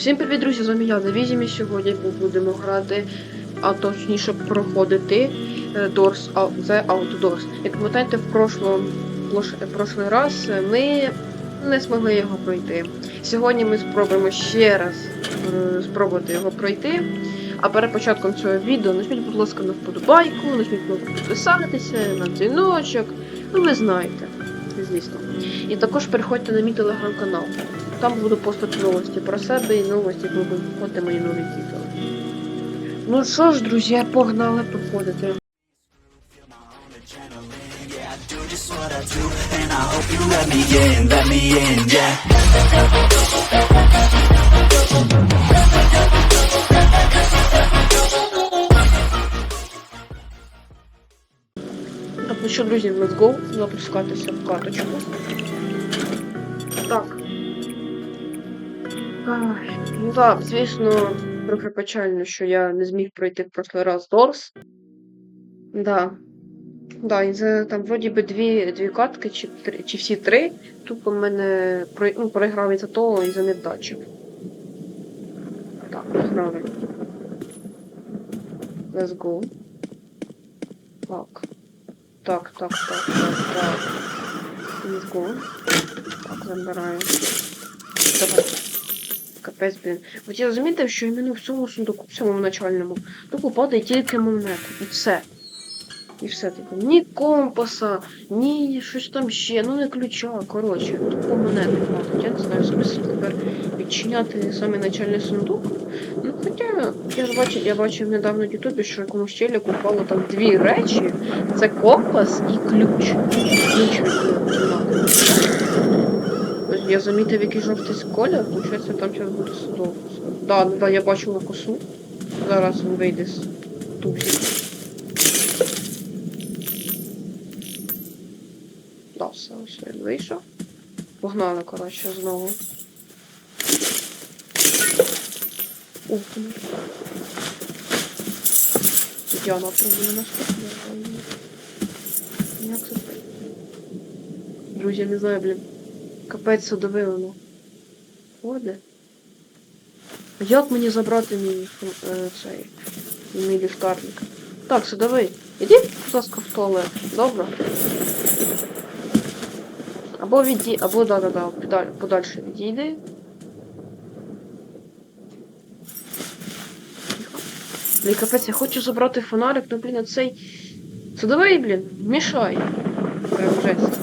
Всім привіт, друзі! З вами я Завізімі. Сьогодні ми будемо грати, а точніше проходити е, Doors, The Outdoors. Як пам'ятаєте, в прошлом, плош- прошлий раз ми не змогли його пройти. Сьогодні ми спробуємо ще раз е, спробувати його пройти. А перед початком цього відео нажміть, будь ласка, на вподобайку, нажміть кнопку підписатися, на дзвіночок. Ну, ви знаєте, звісно. І також переходьте на мій телеграм-канал. Там буду постати новості про себе і новості, коли будуть виходити мої нові відео. Ну що ж, друзі, погнали проходити. Так, ну що, друзі, let's go. Запускатися в каточку. Так. Ну так, звісно, трохи печально, що я не зміг пройти в прошлий раз Дорс. Да. Да, і за там вроді би дві, дві катки, чи, три, чи всі три. Тупо мене про, ну, проіграв із-за того і за невдачі. Так, погнали. Let's go. Так. Так, так, так, так, так. Let's go. Так, забираю. Давай. Капець, блін. От я розумієте, що іменно в цьому сундуку, в цьому начальному, тупо падає тільки монети. І все. І все таке. Ні компаса, ні щось там ще, ну не ключа, коротше, тупо монети падають. Я не знаю, смисл тепер відчиняти саме начальний сундук. Ну хоча я ж бачив, я бачив недавно в Ютубі, що якомусь челіку впало там дві речі. Це компас і ключ. Ключ Я замітив який жовтий колір, виходить, там зараз буде судов. Да, да, я бачила косу. Зараз він вийде з тубсика. Да, все, все, він вийшов. Погнали, коротше, знову. Ух ти. Діана пробує наступне. Друзі, я не знаю, блін. Капець судове воно. Ходе. Як мені забрати мій е, цей мій ліхтарник? Так, судовий. Іди, будь ласка, в туалет. Добре? Або відій, або да-да-да, подальше відійди. Блін, капець, я хочу забрати фонарик, ну блін, а цей. Судовий, блін, мішай. Прям жесть.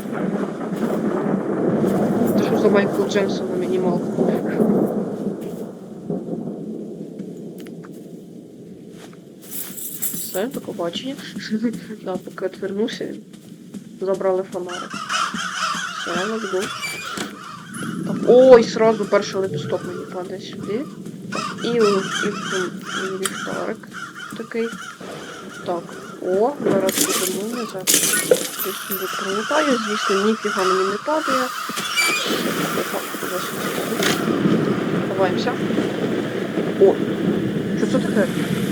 Це Майкл Джексон на мінімалку? Все, до побачення. да, поки відвернувся, забрали фонарик. Все, let's go. Так, ой, сразу перший лепісток мені падає сюди. І, і, і, і ліхтарик такий. Так, о, зараз будемо назад. Сюди прилетаю, звісно, ніфіга мені не падає. Ховаємося. О, що це таке?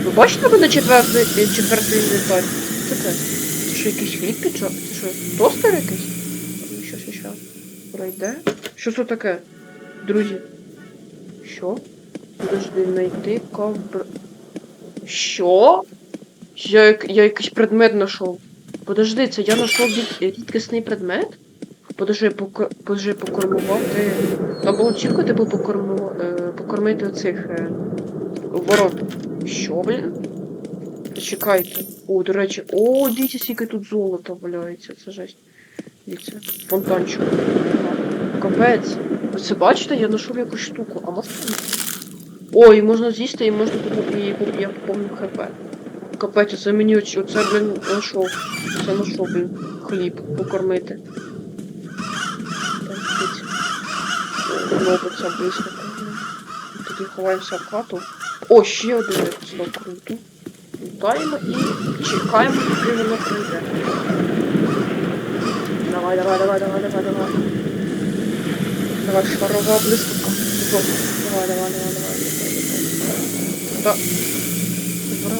Ви бачите мене четвертий, четвертий інвентар? Що таке? Це що якийсь хліб піджав? Це що, тостер якийсь? Ну, Що, що, що? Пройде? Що це таке? Друзі? Що? Подожди, знайти ковбр... Що? Я, я якийсь предмет знайшов. Подожди, це я знайшов рід- рідкісний предмет? Подожди, поко... Подожди, покормувати. Або очікувати, бо покорму... е, покормити оцих е... ворот. Що, блін? Чекайте. О, до речі, о, дивіться, скільки тут золота валяється, це жесть. Дивіться, фонтанчик. Капець. Ви це бачите, я знайшов якусь штуку, а можна? Ой, можна з'їсти і можна тут я помню хп. Капець, це мені оце, блін, знайшов. Це знайшов, блін, хліб покормити. Так, дивіться. О, Робиться близько. Тоді ховаємося в хату. О, ще один знов круто. Лутаємо і чекаємо, поки воно прийде. Давай, давай, давай, давай, давай, давай. Давай, шарова блискавка. Давай, давай, давай, давай. Так. Вора...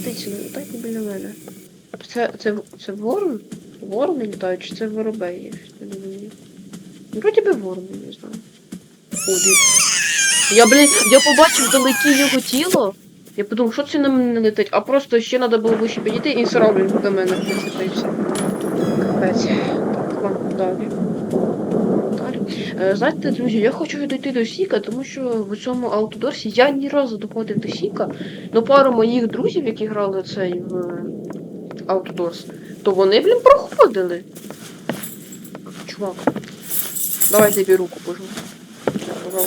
Птиці, не літайте біля мене. Це, це, це ворон? Ворони літають, чи це воробей? Я не розумію. Ну, Вроді би ворон, не знаю. Дивіться. Я, блін, я побачив вдалекі його тіло. Я подумав, що це на мене летить, а просто ще треба було вище підійти і сразу до мене все. Капець. Так, ладно, далі. Далі. Е, знаєте, друзі, я хочу дійти до Сіка, тому що в цьому аутодорсі я ні разу доходив до Сіка, но пару моїх друзів, які грали цей в Outdoors, то вони, блін, проходили. Чувак. Давай тобі руку пожму. Я.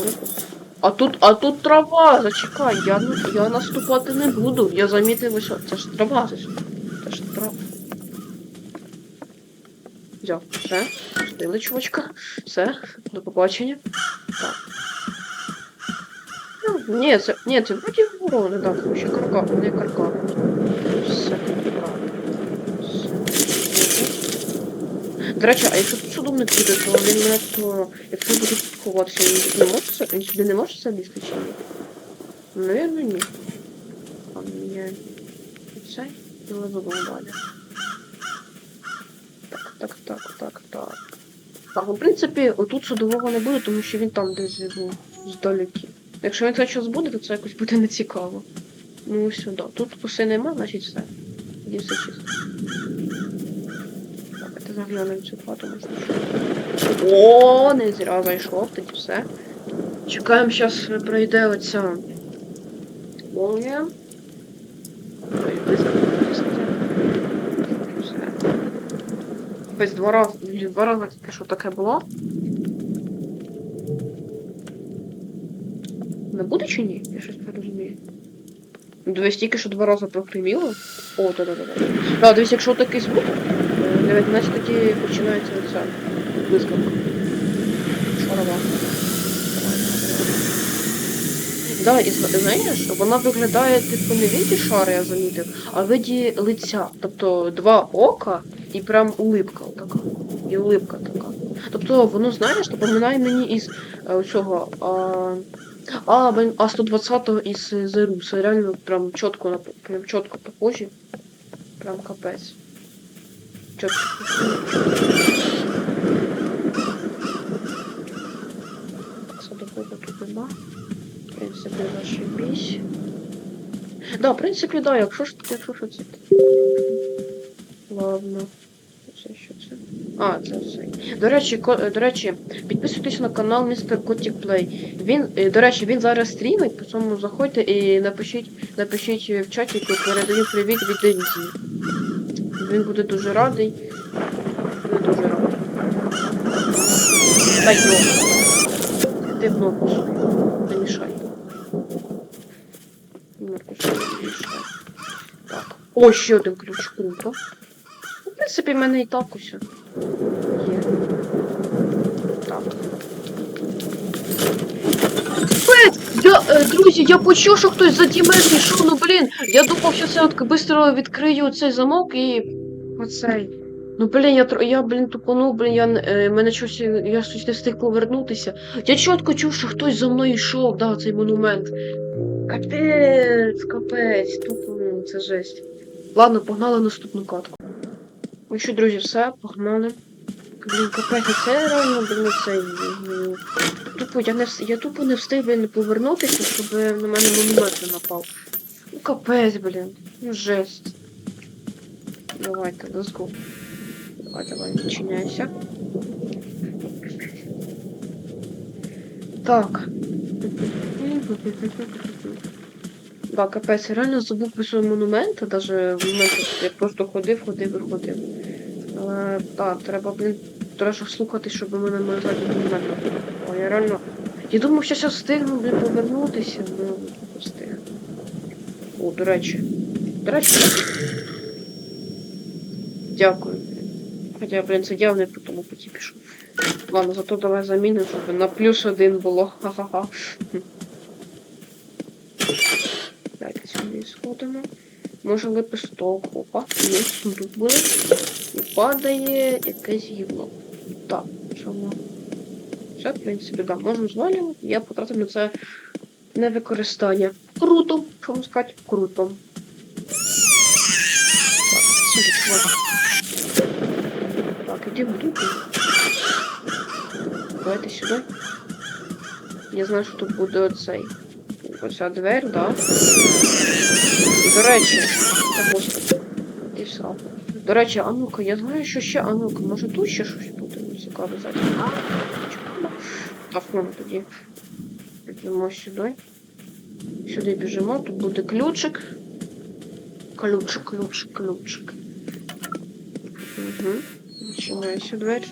А тут, а тут трава, зачекай, я, я наступати не буду. Я замітив ось, о- це ж трава, це ж, це ж трава. Взяв, все, стили, чувачка, все, до побачення. Так. Ну, ні, це, ні, це вроді ворони, так, ще карка, не карка. Все, карка. Все. До речі, а якщо тут судовник буде, то він мене то. Якщо буду тут ховатися, він не може це- він сюди не може залізти чи ні? Наверно, ні. А мені цей і лезу. Так, так, так, так, так. Так, ну, в принципі, отут судового не буде, тому що він там десь був здалекі. Якщо він це щось буде, то це якось буде нецікаво. Ну сюди. Тут коси нема, значить все. Все чисто. Давайте заглянемо цю хату, може що. О, не зря зайшов, тоді все. Чекаємо, зараз пройде оця молния. Ось два рази, два рази що таке було. Не буде чи ні? Я щось не розумію. Дивись, тільки що два рази прогриміло. О, да-да-да. Да, дивись, якщо такий звук, навіть значить тоді починається оця блискавка. Шарова. Да, і зна- знаєш, вона виглядає типу не в шари, я замітив, а в виді лиця. Тобто два ока і прям улипка така. І улипка така. Тобто воно, знаєш, напоминає мені із е, цього. А, а, а 120-го із Зеру. Це реально прям чітко прям чітко похожі. Прям капець. Чітко. Садового тут нема. В принципі, зашибісь. Да, в принципі, да, якщо ж якщо що це. Ладно. Це що це? А, це все. До речі, ко- до речі, підписуйтесь на канал Mr. Kotick Play. Він, е, до речі, він зараз стрімить, по заходьте і напишіть, напишіть в чаті, передаю привіт від Дензі. Він буде дуже радий. Буде дуже радий. Дай кнопку. Ти кнопку свою. Не мішай. Так. О, ще один ключ, круто. В принципі, в мене і так усе. Є. Так. Я, е, друзі, я почув, що хтось за мене йшов, ну блін, я думав, що швидко відкрию цей замок і оцей. Ну блін, я я, блін, тупанув, блін, я е, мене щось, я щось не встиг повернутися. Я чітко чув, що хтось за мною йшов, да, цей монумент. Капець, капець, тупо, це жесть. Ладно, погнали наступну катку. Ну що, друзі, все, погнали. Блін, капець, це реально, блін, цей. ну, Тупо, я не я тупо не встиг, блін, повернутися, щоб на мене монумент не напав. Ну капець, блін. Ну жесть. Давайте, let's go. Давай, давай, відчиняйся. Так. Да, капець, я реально забув про свої монументи, навіть в моменті, я просто ходив, ходив і ходив. Але так, треба, блін, треба слухати, щоб у мене на задній монумент не. О, я реально. Я думав, що зараз встигну, блін, повернутися, але не встиг. О, до речі. До речі. Дякую. Хоча, блін, це я не по тому путі пішов. Ладно, зато давай замінимо, щоб на плюс один було. Ха-ха-ха. Давайте сюди сходимо. Може лепесток. Опа, є сундук буде. І падає якесь гівно. Так, чому? Все, в принципі, да, можемо звалювати. Я потратив на це невикористання. Круто, що вам сказати? Круто. Так, сюди, чувак. Так, іди в дупу. Давайте сюди. Я знаю, що тут буде оцей. Оця двері, да? До речі, господи. І все. До речі, а ну-ка, я знаю, що ще, а ну-ка, може тут ще щось буде цікаве зараз. Так, ну тоді. Йдемо сюди. Сюди біжимо, тут буде ключик. Ключик, ключик, ключик. Угу. Починаюся двері.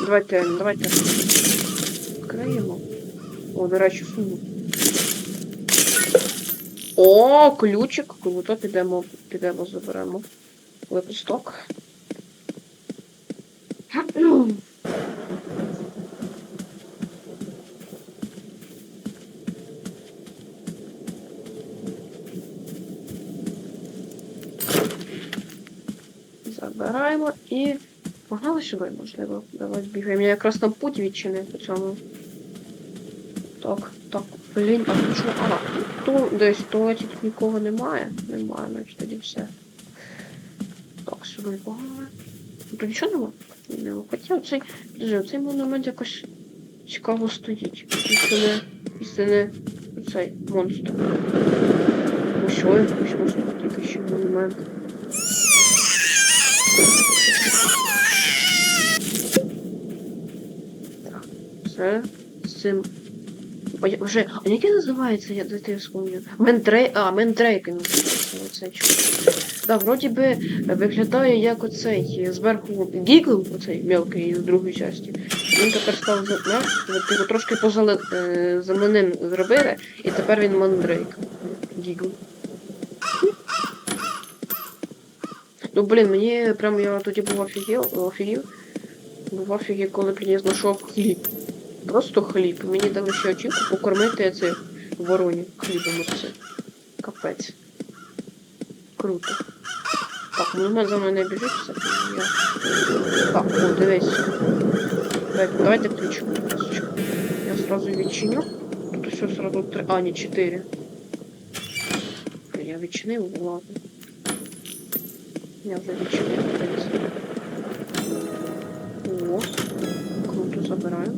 Давайте, давайте. Відкриємо. О, до речі, суму. О, ключик. Круто, підемо, підемо, заберемо. Лепесток. Забираємо і погнали сюди, можливо. Давай бігаємо. Я якраз на путь відчинив по цьому. Так, так, блін, а тут що? А, тут десь в туалеті тут нікого немає. Немає, значить тоді все. Так, сюди погнали. Тут нічого нема? Нема. Хоча оцей, подожди, оцей монумент якось цікаво стоїть. Якщо не, якщо не цей монстр. Ось що, якийсь монстр, тільки ще монумент. Так, все з цим. Вже. А яке називається, я дайте я вспомню. Мендрей. А, Мендрейки називається чудо. Так, вроді би виглядає як оцей зверху гігл, оцей мелкий з другої частини. Він тепер став за його трошки позале е, земляним зробили, і тепер він мандрейк. Гігл. Ну блін, мені прям я тоді був офігів, офігів. Був в офігі, коли блін, я знайшов хліб. Просто хліб. Мені дали ще очівку покормити цих вороні хлібом оце. Капець. Круто. Так, монумент за мною не біжить, все. Я... Так, о, дивись. Давайте, давайте ключ. Я сразу відчиню. Тут все сразу три. А, не чотири. Я відчинив, ну ладно. Я вже відчинив, в. О, круто, забираю.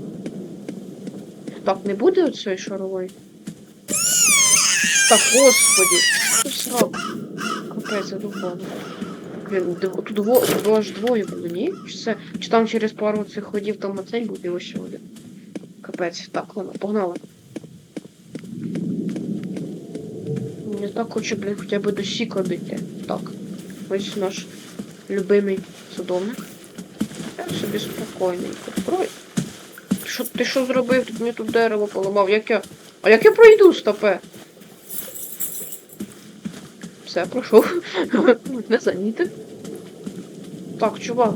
Так, не буде оцей шаровий? Так, господи! Що срак? Капець, задовбано. Блін, тут дво, тут аж двоє було, ні? Чи це? Чи там через пару цих ходів там оцей буде ще один? Капець. Так, ладно, погнали. Я так хочу, блін, хоча б до Сіка дійти. Так. Ось наш любимий садовник. Я собі спокійненько. Строй. Що, ти що зробив? Ти мені тут дерево поламав. Як я. А як я пройду стопе? Все, пройшов. Не замітив. Так, чувак.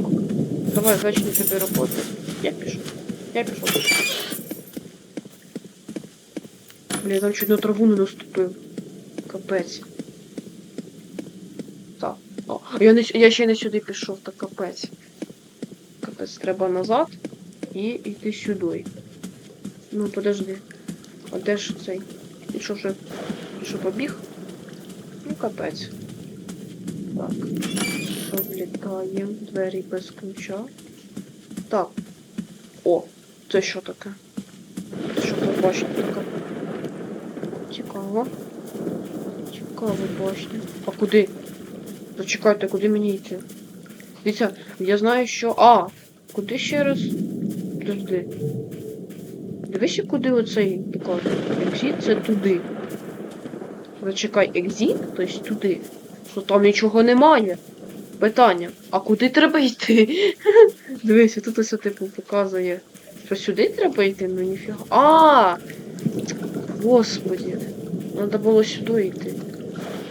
Давай зачни собі роботу. Я пішов. Я пішов. Бля, я там чуть на траву не наступив. Капець. Так. О, я, не, я ще не сюди пішов, так капець. Капець, треба назад і йти сюди. Ну, подожди. А де ж цей? І що вже? Що побіг? Ну, капець. Так. Влітаємо. Двері без ключа. Так. О, це що таке? Це що за башня така? Цікаво. Цікаво башня. А куди? Зачекайте, куди мені йти? Дивіться, я знаю, що. А! Куди ще раз? Подожди. Дивися, куди оцей показує. Екзит це туди. Зачекай, екзит, тобто туди. Що там нічого немає. Питання. А куди треба йти? Дивися, тут ось типу показує. Що сюди треба йти? Ну ніфіга. А! Господи. Надо було сюди йти.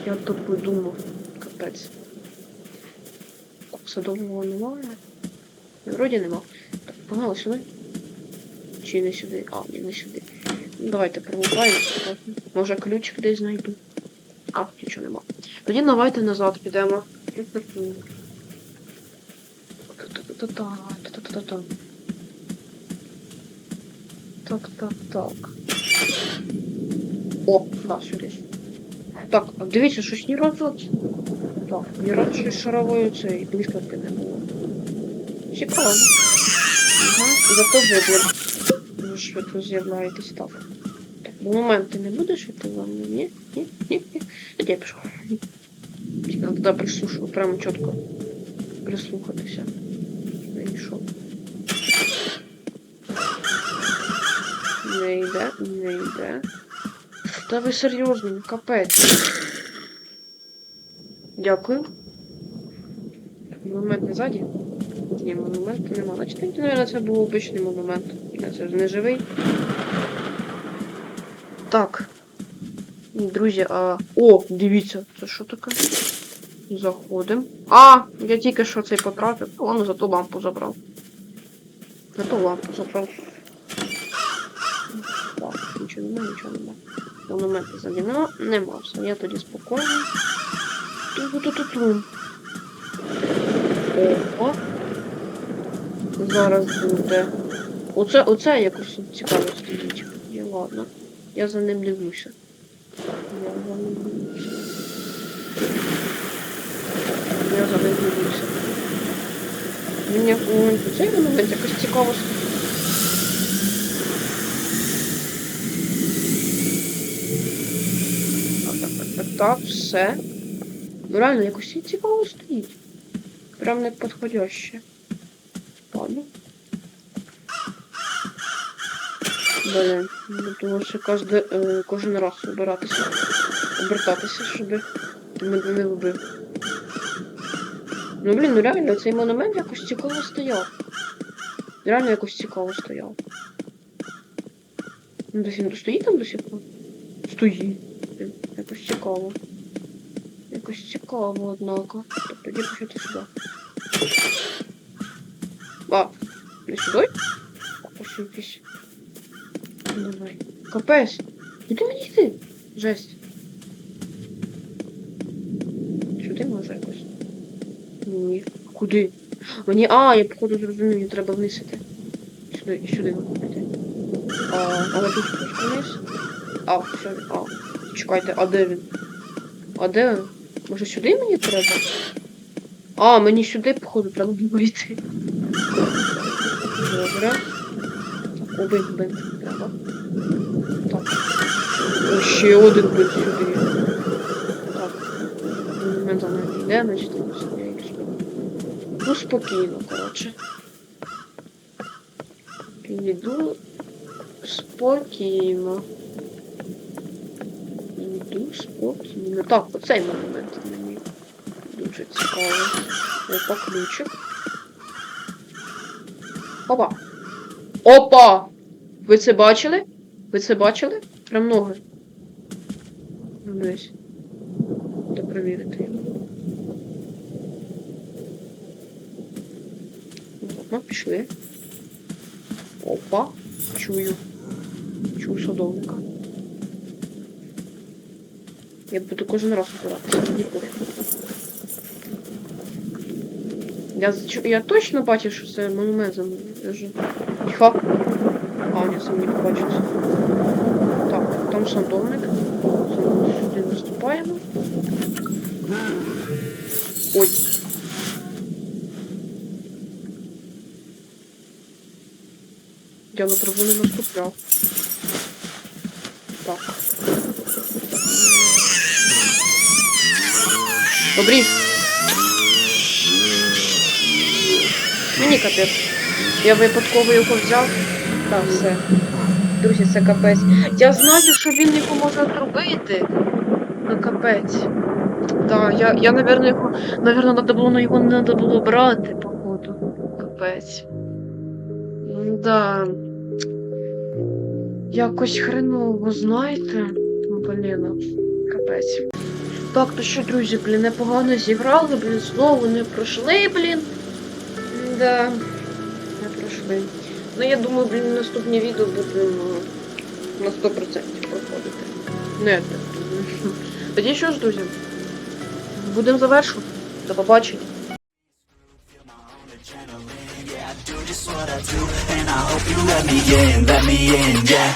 Я тут подумав. Капець. Садового немає. Вроді нема. Погнали сюди. Чи не сюди? А, ні, не сюди. Ну, давайте промоваємо. Може ключик десь знайду. А, нічого нема. Тоді давайте назад підемо. Так, так, так. О, да, сюди. Так, дивіться, щось ні разу. Так, ні разу щось шарової цієї блискавки не було. Цікаво. Зато вибір. дуже швидко з'являєтесь так. Так, бо моменти не будеш за мною? Ні? Ні? Ні? Ні? Тоді я пішов. Тільки туди прислушав, прямо чітко прислухатися. Не йшов. Не йде, не йде. Та ви серйозно, капець. Дякую. Монумент не ззаді? Ні, монументу нема. Значить, мабуть, це був обичний монумент. Це ж не живий. Так. Друзі, а. О, дивіться, це що таке? Заходимо. А, я тільки що цей потратив. Ладно, зато лампу забрав. Зато лампу забрав. Так, нічого нема, нічого нема. Монументу ззаді нема, нема. Все, я тоді спокійно. Ту-ту-ту-ту. Ого. Зараз буде. Оце, оце якось цікаво стоїть. Я ладно. Я за ним дивлюся. Я за ним дивлюся. Я за ним дивлюся. Мені м, цей момент якось цікаво стоїть. Так, все. Ну реально якось цікаво стоїть. Прям не підходяще. Ладно. Ну, тому що кожен, е, кожен раз обиратися, обертатися, мене не вбив. Ну блін, ну реально цей монумент якось цікаво стояв. Реально якось цікаво стояв. Ну, досі не стоїть там до сих пор? Стоїть. Якось цікаво. Якось цікаво, однако. Так, тоді почати сюди. А, не сюди? Якийсь. Давай. Капець. Куди мені йти? Жесть. Сюди може якось? Ні. Куди? Мені. А, я походу зрозумів, мені треба вниз іти. Сюди сюди виходити. А, але тут трошки вниз. А, все, а. Чекайте, а де він? А де він? Може сюди мені треба? А, мені сюди, походу, треба було йти. Добре. Один бинт треба. Так. Ще один бинт сюди. Так. Момент за нами йде, значить там сюди. Ну, спокійно, коротше. Йду спокійно. Йду спокійно. Так, оцей момент мені дуже цікавий. Опа, ключик. Опа. Опа! Ви це бачили? Ви це бачили? Прям ноги. Ну, Десь. Треба перевірити його. Пішли. Опа. Чую. Чую садовника. Я буду кожен раз пофіг. Я, я точно бачив, що це монумент за мною. Тихо. А, ні, це мені побачиться. Так, там садовник. Сюди наступаємо. Ой. Я на траву не наступляв. Так. Добрі. Мені капець. Я випадково його взяв. Так, все. Друзі, це капець. Я знаю, що він його може отрубити. Ну капець. Так, я, я, наверное, його. Наверно, надо було, но його не надо було брати, походу. Капець. Да. Якось хреново, знаєте? Ну, Блін, капець. Так, то що, друзі, блін, непогано зіграли, блін, знову не пройшли, блін. Да, не пройшли. Ну, я думаю, блін, наступне відео буде ну, на 100% проходити. Не, так. Тоді що ж, друзі? Будемо завершувати. До побачення. Let me in, let me in, yeah.